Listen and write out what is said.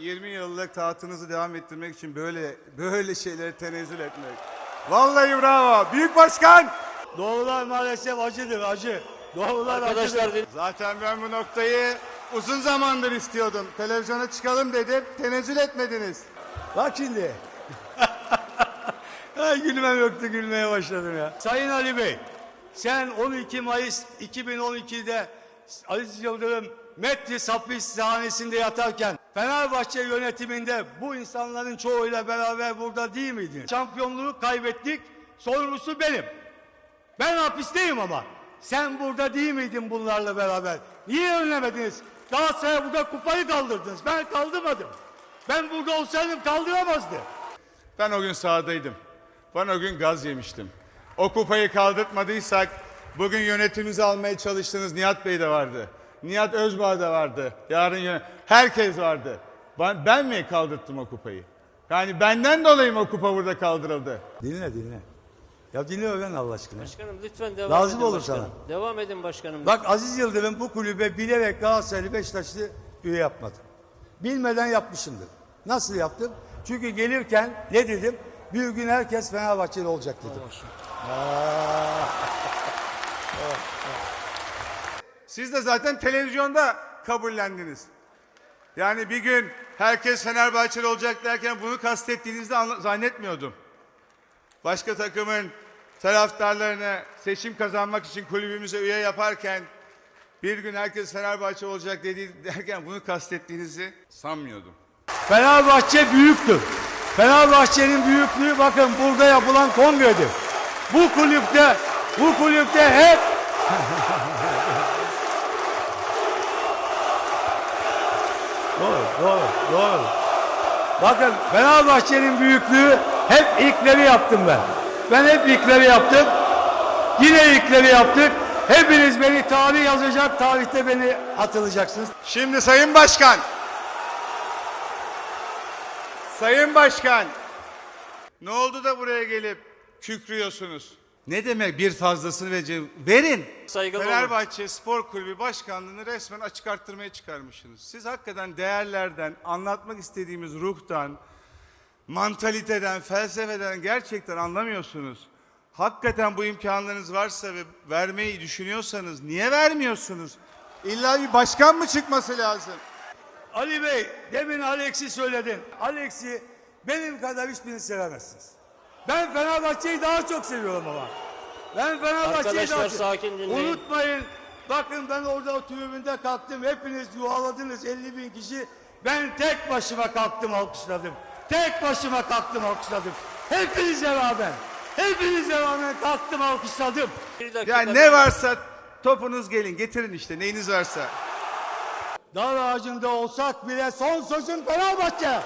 20 yıllık tahtınızı devam ettirmek için böyle böyle şeylere tenezzül etmek. Vallahi bravo. Büyük başkan. Doğular maalesef acıdır acı. Doğular Arkadaşlar acıdır. Zaten ben bu noktayı uzun zamandır istiyordum. Televizyona çıkalım dedim. Tenezzül etmediniz. Bak şimdi. Ay gülmem yoktu gülmeye başladım ya. Sayın Ali Bey, sen 12 Mayıs 2012'de Aziz Yıldırım Metris hapishanesinde yatarken Fenerbahçe yönetiminde bu insanların çoğuyla beraber burada değil miydin? Şampiyonluğu kaybettik, sorumlusu benim. Ben hapisteyim ama. Sen burada değil miydin bunlarla beraber? Niye önlemediniz? Galatasaray burada kupayı kaldırdınız. Ben kaldırmadım. Ben burada olsaydım kaldıramazdı. Ben o gün sahadaydım. Ben o gün gaz yemiştim. O kupayı kaldırtmadıysak bugün yönetimimizi almaya çalıştığınız Nihat Bey de vardı. Nihat Özbağ da vardı. Yarın yönet- herkes vardı. Ben, ben mi kaldırttım o kupayı? Yani benden dolayı mı o kupa burada kaldırıldı? Dinle dinle. Ya dinle öğren Allah aşkına. Başkanım lütfen devam Lazım edin olur başkanım. Devam edin başkanım. Bak Aziz Yıldırım bu kulübe bilerek Galatasaraylı Beşiktaşlı üye yapmadı. Bilmeden yapmışımdır. Nasıl yaptım? Çünkü gelirken ne dedim? Bir gün herkes Fenerbahçeli olacak dedim. Siz de zaten televizyonda kabullendiniz. Yani bir gün herkes Fenerbahçeli olacak derken bunu kastettiğinizde zannetmiyordum. Başka takımın taraftarlarına seçim kazanmak için kulübümüze üye yaparken bir gün herkes Fenerbahçe olacak dedi derken bunu kastettiğinizi sanmıyordum. Fenerbahçe büyüktür. Fenerbahçe'nin büyüklüğü bakın burada yapılan kongredir. Bu kulüpte bu kulüpte hep Doğru, doğru. Bakın Fenerbahçe'nin büyüklüğü hep ilkleri yaptım ben. Ben hep ilkleri yaptım. Yine ilkleri yaptık. Hepiniz beni tarih yazacak, tarihte beni hatırlayacaksınız. Şimdi Sayın Başkan. Sayın Başkan. Ne oldu da buraya gelip kükrüyorsunuz? Ne demek bir fazlasını ve verin. Saygılı olun. Fenerbahçe Spor Kulübü Başkanlığı'nı resmen açık arttırmaya çıkarmışsınız. Siz hakikaten değerlerden, anlatmak istediğimiz ruhtan, mantaliteden, felsefeden gerçekten anlamıyorsunuz. Hakikaten bu imkanlarınız varsa ve vermeyi düşünüyorsanız niye vermiyorsunuz? İlla bir başkan mı çıkması lazım? Ali Bey, demin Alex'i söyledin. Alex'i benim kadar hiçbirini sevemezsiniz. Ben Fenerbahçe'yi daha çok seviyorum ama. Ben Fenerbahçe'yi daha Arkadaşlar, çok... sakin dinleyin. Unutmayın, bakın ben orada o tribünde kalktım. Hepiniz yuvaladınız 50 bin kişi. Ben tek başıma kalktım alkışladım. Tek başıma kalktım alkışladım. Hepinize rağmen, hepinize rağmen kalktım alkışladım. Ya ne varsa topunuz gelin getirin işte neyiniz varsa. Dar ağacında olsak bile son sözüm Fenerbahçe.